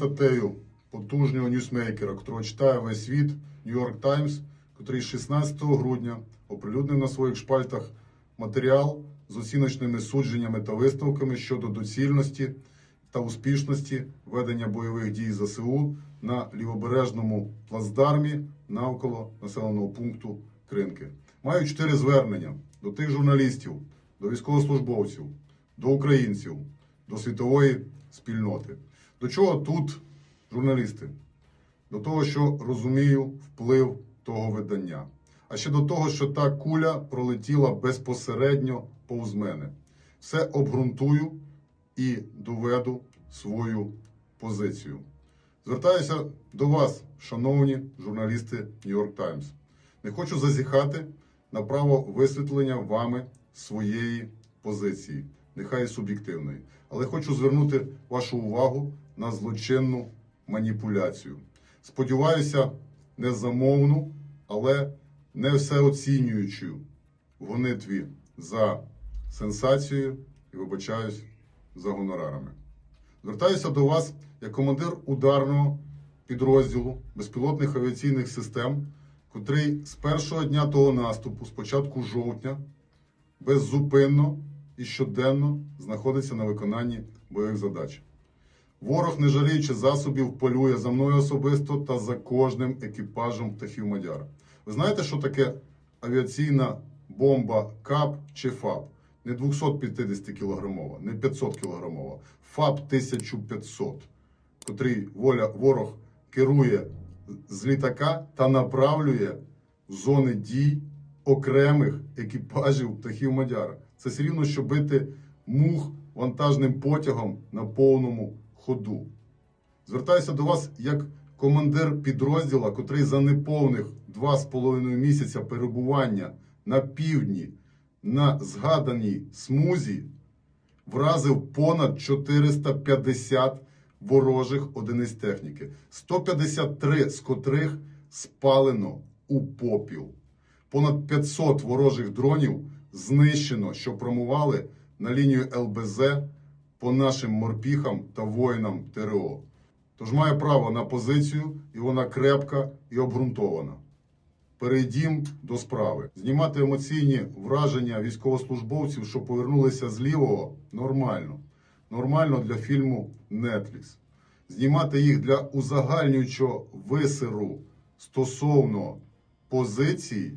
статтею потужнього ньюсмейкера, котрого читає весь світ, York Times, котрий 16 грудня оприлюднив на своїх шпальтах матеріал з оціночними судженнями та висновками щодо доцільності та успішності ведення бойових дій ЗСУ на лівобережному плацдармі навколо населеного пункту Кринки. Маю чотири звернення до тих журналістів, до військовослужбовців, до українців, до світової спільноти. До чого тут журналісти? До того, що розумію вплив того видання. А ще до того, що та куля пролетіла безпосередньо повз мене. Все обґрунтую і доведу свою позицію. Звертаюся до вас, шановні журналісти York Times. Не хочу зазіхати на право висвітлення вами своєї позиції, нехай і суб'єктивної, але хочу звернути вашу увагу на злочинну маніпуляцію. Сподіваюся, не замовну, але не всеоцінюючу в гонитві за сенсацією і вибачаюсь за гонорарами. Звертаюся до вас як командир ударного підрозділу безпілотних авіаційних систем, котрий з першого дня того наступу, з початку жовтня, беззупинно і щоденно знаходиться на виконанні бойових задач. Ворог, не жаліючи засобів, полює за мною особисто та за кожним екіпажем птахів Мадяра. Ви знаєте, що таке авіаційна бомба КАП чи ФАП? Не 250 кілограмова, не 500 кілограмова. ФАП 1500, котрий воля, ворог керує з літака та направлює в зони дій окремих екіпажів птахів Мадяра. Це все рівно, що бити мух вантажним потягом на повному ходу. Звертаюся до вас як командир підрозділа, котрий за неповних два з половиною місяця перебування на півдні на згаданій смузі вразив понад 450 ворожих одиниць техніки, 153 з котрих спалено у попіл. Понад 500 ворожих дронів знищено, що промували на лінію ЛБЗ по нашим морпіхам та воїнам ТРО. Тож має право на позицію, і вона крепка і обґрунтована. Перейдім до справи. Знімати емоційні враження військовослужбовців, що повернулися з лівого, нормально. Нормально для фільму Netflix. Знімати їх для узагальнюючого висеру стосовно позицій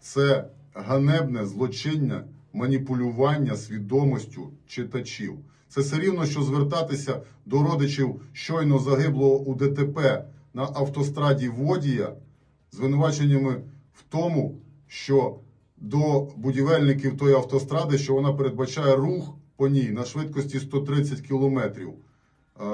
це ганебне злочиння маніпулювання свідомостю читачів. Це все рівно, що звертатися до родичів щойно загиблого у ДТП на автостраді Водія звинуваченнями в тому, що до будівельників тої автостради, що вона передбачає рух по ній на швидкості 130 кілометрів, е,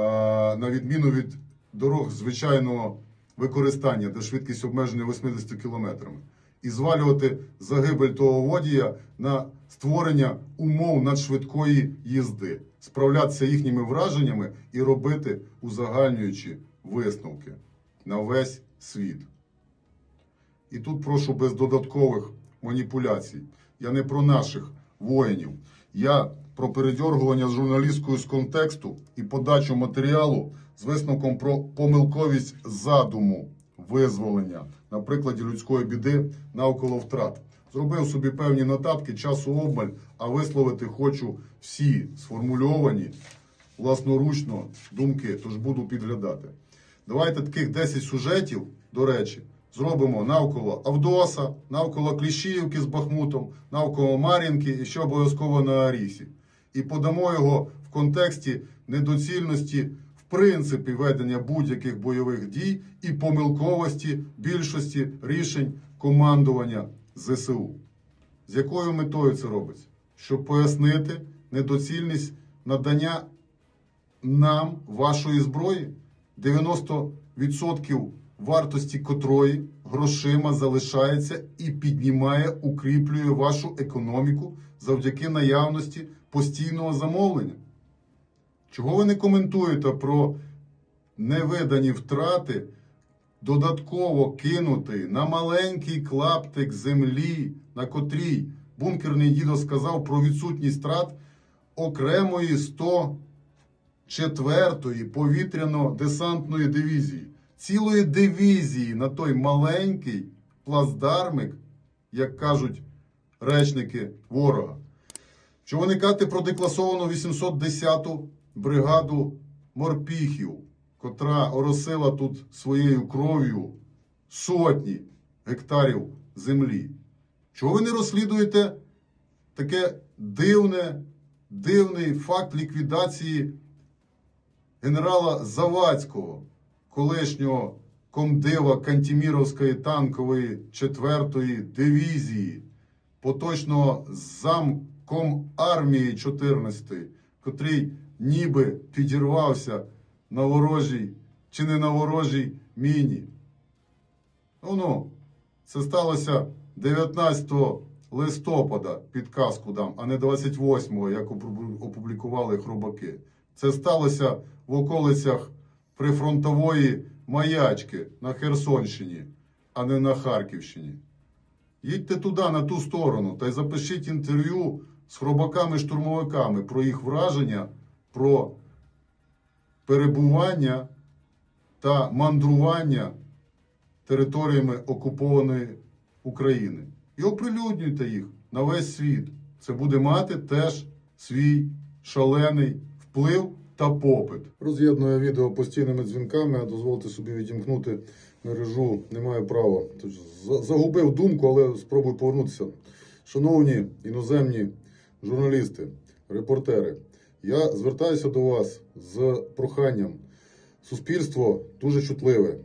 на відміну від дорог звичайного використання, де швидкість обмежена 80 кілометрами. І звалювати загибель того водія на створення умов надшвидкої їзди, справлятися їхніми враженнями і робити узагальнюючі висновки на весь світ. І тут прошу без додаткових маніпуляцій. Я не про наших воїнів. Я про передьоргування з журналісткою з контексту і подачу матеріалу з висновком про помилковість задуму визволення на прикладі людської біди навколо втрат. Зробив собі певні нотатки, часу обмаль, а висловити хочу всі сформульовані власноручно думки, тож буду підглядати. Давайте таких 10 сюжетів, до речі, зробимо навколо Авдоса, навколо Кліщіївки з Бахмутом, навколо Мар'їнки і ще обов'язково на Арісі. І подамо його в контексті недоцільності, в принципі, ведення будь-яких бойових дій і помилковості більшості рішень командування ЗСУ. З якою метою це робиться? Щоб пояснити недоцільність надання нам вашої зброї, 90% вартості котрої грошима залишається і піднімає, укріплює вашу економіку завдяки наявності постійного замовлення. Чого ви не коментуєте про невидані втрати, додатково кинутий на маленький клаптик землі, на котрій бункерний дідо сказав про відсутність втрат окремої 100 4-ї повітряно-десантної дивізії. Цілої дивізії на той маленький плацдармик, як кажуть речники ворога. Що виникати про декласовану 810-ту бригаду морпіхів, котра оросила тут своєю кров'ю сотні гектарів землі. Чого ви не розслідуєте таке дивне, дивний факт ліквідації генерала Завадського, колишнього комдива Кантіміровської танкової 4-ї дивізії, поточного замком армії 14-ї, котрий ніби підірвався на ворожій чи не на ворожій міні. Ну ну, це сталося 19 листопада, підказку дам, а не 28-го, як опублікували хробаки. Це сталося в околицях прифронтової маячки на Херсонщині, а не на Харківщині. Їдьте туди, на ту сторону, та й запишіть інтерв'ю з хробаками-штурмовиками про їх враження, про перебування та мандрування територіями окупованої України. І оприлюднюйте їх на весь світ. Це буде мати теж свій шалений вплив та попит. Роз'єднує відео постійними дзвінками, а дозволити собі відімкнути мережу немає права. Загубив думку, але спробую повернутися. Шановні іноземні журналісти, репортери, я звертаюся до вас з проханням. Суспільство дуже чутливе.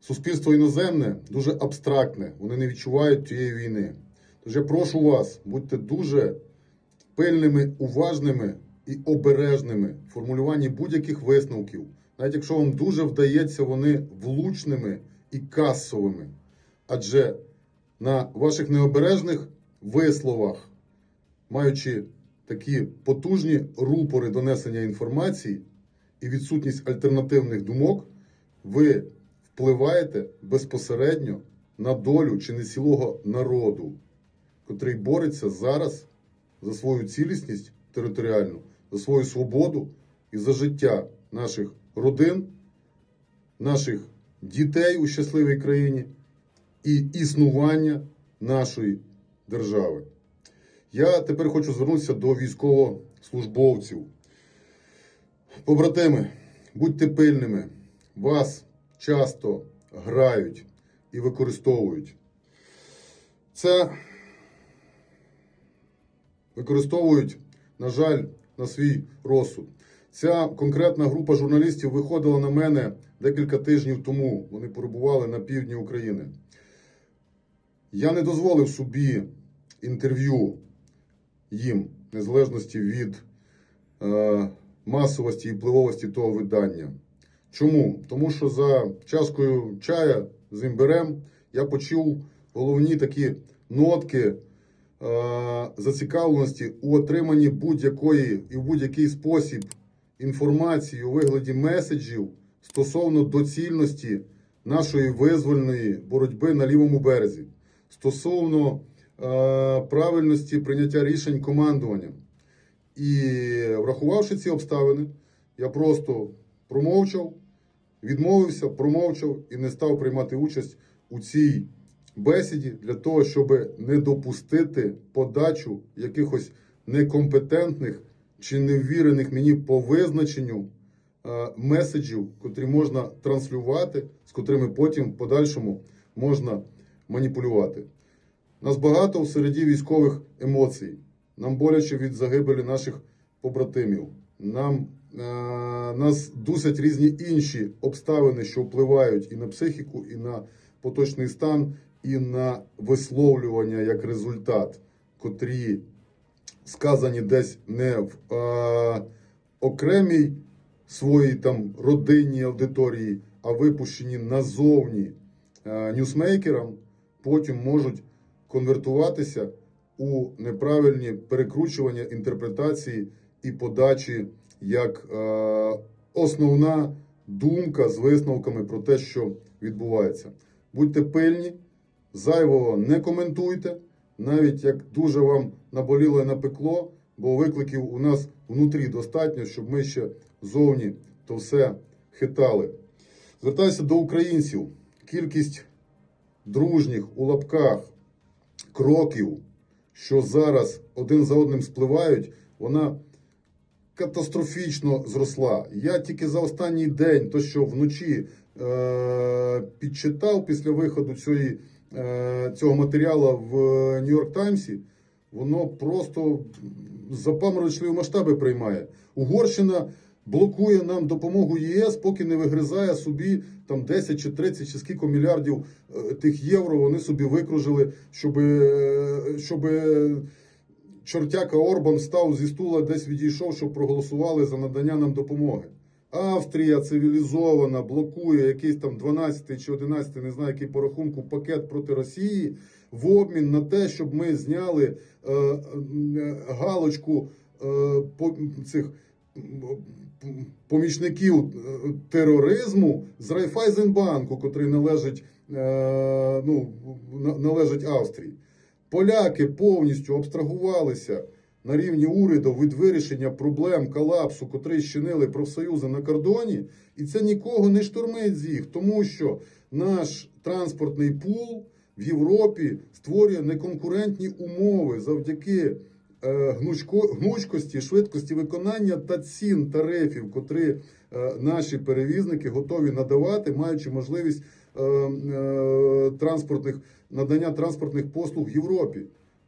Суспільство іноземне дуже абстрактне, вони не відчувають тієї війни. Тож я прошу вас, будьте дуже пильними, уважними і обережними в формулюванні будь-яких висновків, навіть якщо вам дуже вдається вони влучними і касовими. Адже на ваших необережних висловах, маючи такі потужні рупори донесення інформації і відсутність альтернативних думок, ви впливаєте безпосередньо на долю чи не цілого народу, котрий бореться зараз за свою цілісність територіальну, за свою свободу і за життя наших родин, наших дітей у щасливій країні і існування нашої держави. Я тепер хочу звернутися до військовослужбовців. Побратими, будьте пильними. Вас часто грають і використовують. Це використовують, на жаль, на свій розсуд. Ця конкретна група журналістів виходила на мене декілька тижнів тому. Вони перебували на півдні України. Я не дозволив собі інтерв'ю їм, незалежності від е, масовості і впливовості того видання. Чому? Тому що за чашкою чая з імбирем я почув головні такі нотки е, зацікавленості у отриманні будь-якої і в будь-який спосіб інформації у вигляді меседжів стосовно доцільності нашої визвольної боротьби на лівому березі, стосовно правильності прийняття рішень командуванням. І врахувавши ці обставини, я просто промовчав, відмовився, промовчав і не став приймати участь у цій бесіді для того, щоб не допустити подачу якихось некомпетентних чи невірених мені по визначенню е, меседжів, котрі можна транслювати, з котрими потім в подальшому можна маніпулювати. Нас багато в середі військових емоцій. Нам боляче від загибелі наших побратимів. Нам е, нас дусять різні інші обставини, що впливають і на психіку, і на поточний стан, і на висловлювання як результат, котрі сказані десь не в е, окремій своїй там родинній аудиторії, а випущені назовні е, ньюсмейкерам, потім можуть конвертуватися у неправильні перекручування інтерпретації і подачі як е, основна думка з висновками про те, що відбувається. Будьте пильні, зайвого не коментуйте, навіть як дуже вам наболіло і напекло, бо викликів у нас внутрі достатньо, щоб ми ще зовні то все хитали. Звертаюся до українців. Кількість дружніх у лапках кроків, що зараз один за одним спливають, вона катастрофічно зросла. Я тільки за останній день, то що вночі е- підчитав після виходу цієї, е- цього матеріалу в Нью-Йорк Таймсі, воно просто запаморочливі масштаби приймає. Угорщина блокує нам допомогу ЄС, поки не вигризає собі там 10 чи 30 чи скільки мільярдів е, тих євро вони собі викружили, щоб, щоб чортяка Орбан став зі стула, десь відійшов, щоб проголосували за надання нам допомоги. Австрія цивілізована, блокує якийсь там 12 чи 11, не знаю, який по рахунку пакет проти Росії в обмін на те, щоб ми зняли е, е, галочку е, по цих помічників е, тероризму з Райфайзенбанку, котрий належить, е, ну, належить Австрії. Поляки повністю абстрагувалися на рівні уряду від вирішення проблем колапсу, котрий щинили профсоюзи на кордоні, і це нікого не штурмить з їх, тому що наш транспортний пул в Європі створює неконкурентні умови завдяки гнучкості, швидкості виконання та цін тарифів, котрі е, наші перевізники готові надавати, маючи можливість е, е, транспортних надання транспортних послуг в Європі.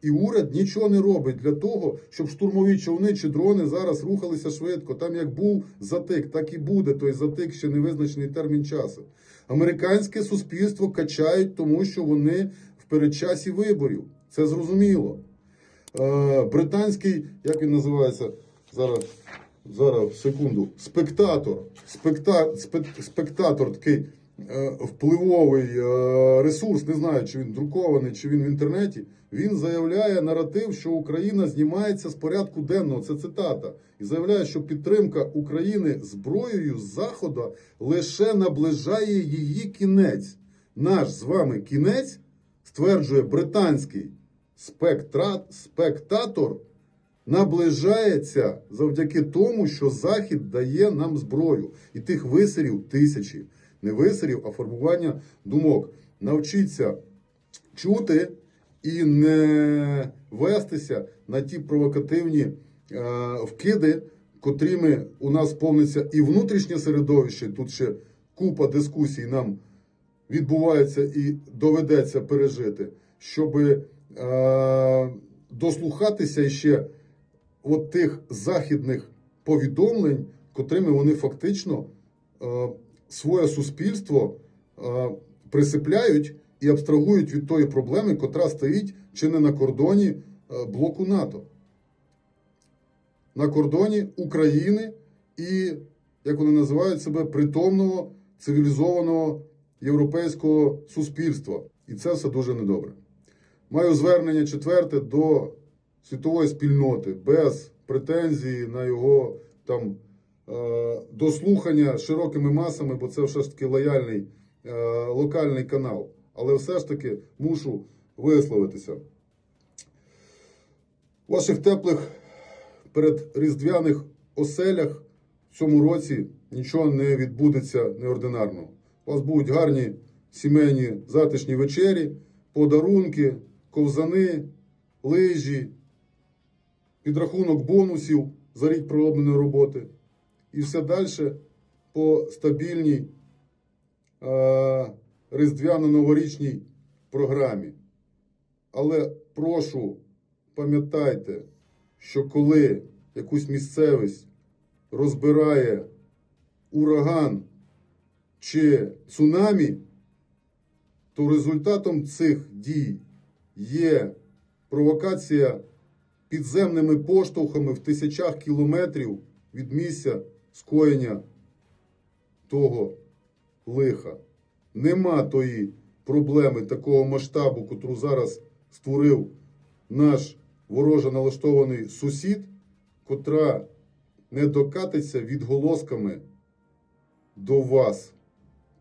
І уряд нічого не робить для того, щоб штурмові човни чи дрони зараз рухалися швидко. Там як був затик, так і буде той затик ще невизначений термін часу. Американське суспільство качають, тому що вони в передчасі виборів. Це зрозуміло. Е, британський, як він називається зараз, зараз секунду, спектатор. Спекта, спе, спектатор такий е, впливовий е, ресурс, не знаю, чи він друкований, чи він в інтернеті. Він заявляє наратив, що Україна знімається з порядку денного. Це цитата. І заявляє, що підтримка України зброєю з Заходу лише наближає її кінець. Наш з вами кінець стверджує британський спектрат, спектатор наближається завдяки тому, що Захід дає нам зброю. І тих висерів тисячі. Не висерів, а формування думок. Навчіться чути і не вестися на ті провокативні е, вкиди, котрими у нас повниться і внутрішнє середовище. Тут ще купа дискусій нам відбувається і доведеться пережити, щоб е, дослухатися ще от тих західних повідомлень, котрими вони фактично е, своє суспільство е, присипляють і абстрагують від тої проблеми, котра стоїть чи не на кордоні блоку НАТО. На кордоні України і, як вони називають себе, притомного цивілізованого європейського суспільства. І це все дуже недобре. Маю звернення четверте до світової спільноти без претензії на його там е, дослухання широкими масами, бо це все ж таки лояльний е, локальний канал. Але все ж таки мушу висловитися. У ваших теплих передріздвяних оселях в цьому році нічого не відбудеться неординарного. У вас будуть гарні сімейні затишні вечері, подарунки, ковзани, лижі, підрахунок бонусів за рік проробленої роботи. І все далі по стабільній е, різдвяно-новорічній програмі. Але прошу, пам'ятайте, що коли якусь місцевість розбирає ураган чи цунамі, то результатом цих дій є провокація підземними поштовхами в тисячах кілометрів від місця скоєння того лиха. Нема тої проблеми такого масштабу, котру зараз створив наш вороже налаштований сусід, котра не докатиться відголосками до вас,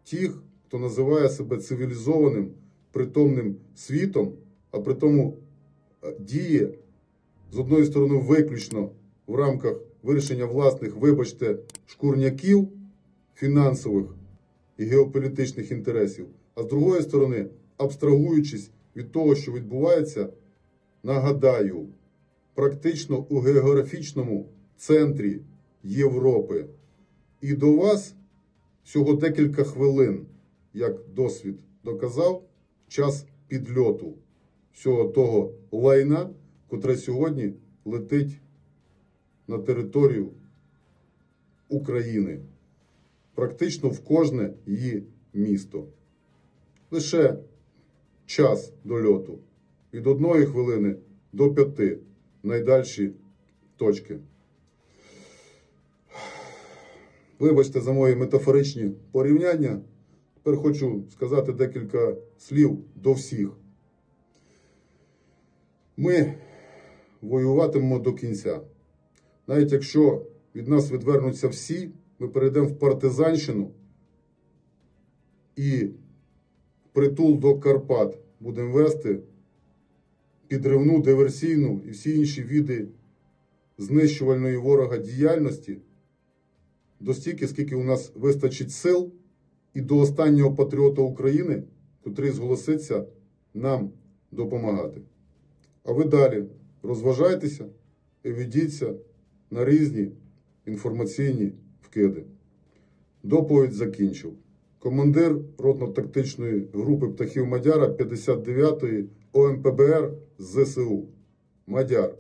тих, хто називає себе цивілізованим притомним світом, а при тому е, діє з одної сторони, виключно в рамках вирішення власних, вибачте, шкурняків фінансових і геополітичних інтересів, а з другої сторони, абстрагуючись від того, що відбувається, нагадаю, практично у географічному центрі Європи. І до вас всього декілька хвилин, як досвід доказав, час підльоту всього того лайна, котре сьогодні летить на територію України, практично в кожне її місто. Лише час дольоту від одної хвилини до п'яти найдальші точки. Вибачте за мої метафоричні порівняння. Тепер хочу сказати декілька слів до всіх. Ми воюватимемо до кінця. Навіть якщо від нас відвернуться всі, ми перейдемо в партизанщину і притул до Карпат будемо вести підривну, диверсійну і всі інші види знищувальної ворога діяльності до стільки, скільки у нас вистачить сил, і до останнього патріота України, котрий зголоситься нам допомагати. А ви далі розважайтеся і ведіться на різні інформаційні вкиди. Доповідь закінчив. Командир ротно-тактичної групи птахів Мадяра 59-ї ОМПБР ЗСУ. Мадяр.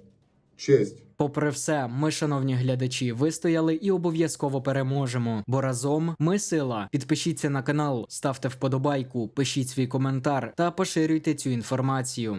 Честь. Попри все, ми, шановні глядачі, вистояли і обов'язково переможемо. Бо разом ми сила. Підпишіться на канал, ставте вподобайку, пишіть свій коментар та поширюйте цю інформацію.